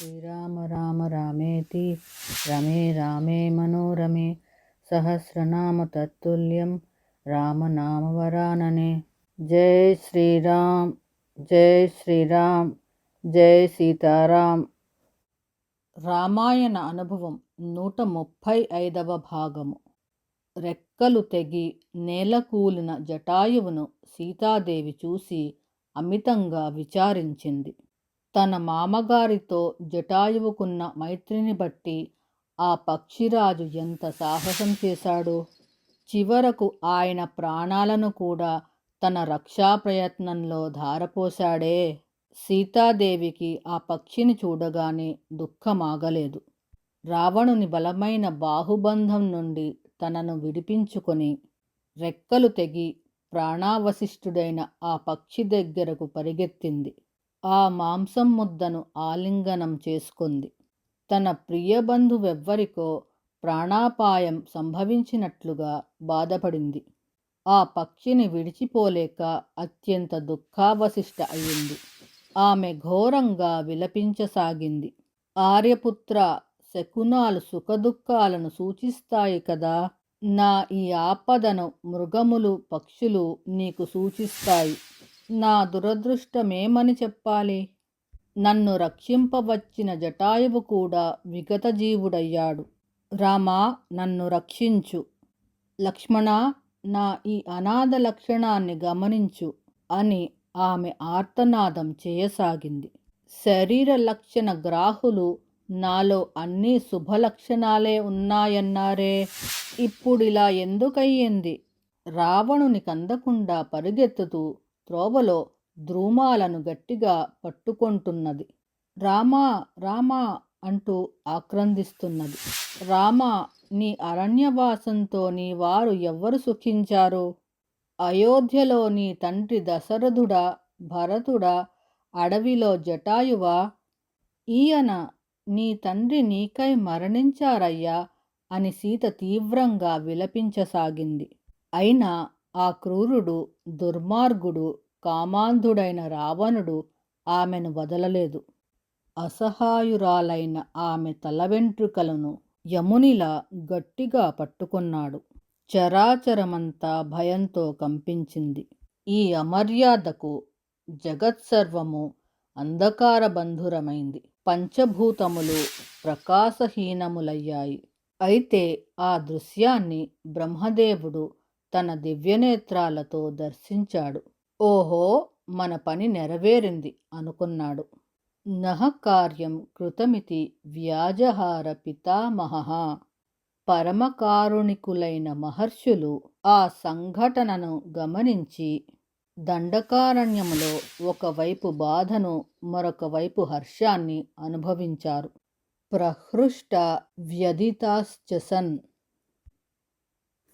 శ్రీరామ రామ రామేతి రమే రామే మనోరమే సహస్రనామ తత్తుల్యం రామనామవరాననే జై శ్రీరామ్ జై శ్రీరామ్ జై సీతారాం రామాయణ అనుభవం నూట ముప్పై ఐదవ భాగము. రెక్కలు తెగి నేలకూలిన జటాయువును సీతాదేవి చూసి అమితంగా విచారించింది. తన మామగారితో జటాయువుకున్న మైత్రిని బట్టి ఆ పక్షిరాజు ఎంత సాహసం చేశాడో. చివరకు ఆయన ప్రాణాలను కూడా తన రక్షా ప్రయత్నంలో ధారపోశాడే. సీతాదేవికి ఆ పక్షిని చూడగానే దుఃఖమాగలేదు. రావణుని బలమైన బాహుబంధం నుండి తనను విడిపించుకొని రెక్కలు తెగి ప్రాణావశిష్ఠుడైన ఆ పక్షి దగ్గరకు పరిగెత్తింది. ఆ మాంసం ముద్దను ఆలింగనం చేసుకుంది. తన ప్రియబంధువెవ్వరికో ప్రాణాపాయం సంభవించినట్లుగా బాధపడింది. ఆ పక్షిని విడిచిపోలేక అత్యంత దుఃఖావశిష్ట అయింది ఆమె ఘోరంగా విలపించసాగింది. ఆర్యపుత్ర శకునాలు సుఖదుఖాలను సూచిస్తాయి కదా. నా ఈ ఆపదను మృగములు పక్షులు నీకు సూచిస్తాయి. నా దురదృష్టమేమని చెప్పాలి? నన్ను రక్షింపవచ్చిన జటాయువు కూడా విగతజీవుడయ్యాడు. రామా నన్ను రక్షించు. లక్ష్మణ నా ఈ అనాథ లక్షణాన్ని గమనించు అని ఆమె ఆర్తనాదం చేయసాగింది. శరీర లక్షణ గ్రాహులు నాలో అన్ని శుభలక్షణాలే ఉన్నాయన్నారే. ఇప్పుడిలా ఎందుకయ్యింది? రావణుని కందకుండా పరిగెత్తుతూ త్రోవలో ధ్రూమాలను గట్టిగా పట్టుకుంటున్నది. రామా రామా అంటూ ఆక్రందిస్తున్నది. రామా నీ అరణ్యవాసంతో నీ వారు ఎవ్వరు సుఖించారు? అయోధ్యలో నీ తండ్రి దశరథుడా భరతుడా అడవిలో జటాయువా? ఈయన నీ తండ్రి నీకై మరణించారయ్యా అని సీత తీవ్రంగా విలపించసాగింది. అయినా ఆ క్రూరుడు దుర్మార్గుడు కామాంధుడైన రావణుడు ఆమెను వదలలేదు. అసహాయురాలైన ఆమె తల వెంట్రుకలను యమునిలా గట్టిగా పట్టుకున్నాడు. చరాచరమంతా భయంతో కంపించింది. ఈ అమర్యాదకు జగత్సర్వము అంధకారబంధురమైంది పంచభూతములు ప్రకాశహీనములయ్యాయి. అయితే ఆ దృశ్యాన్ని బ్రహ్మదేవుడు తన దివ్యనేత్రాలతో దర్శించాడు. ఓహో మన పని నెరవేరింది అనుకున్నాడు. నహ కార్యం కృతమితి వ్యాజహార పితామహ. పరమకారుణికులైన మహర్షులు ఆ సంఘటనను గమనించి దండకారణ్యములో ఒకవైపు బాధను మరొక వైపు హర్షాన్ని అనుభవించారు. ప్రహృష్ట వ్యధితాశ్చసన్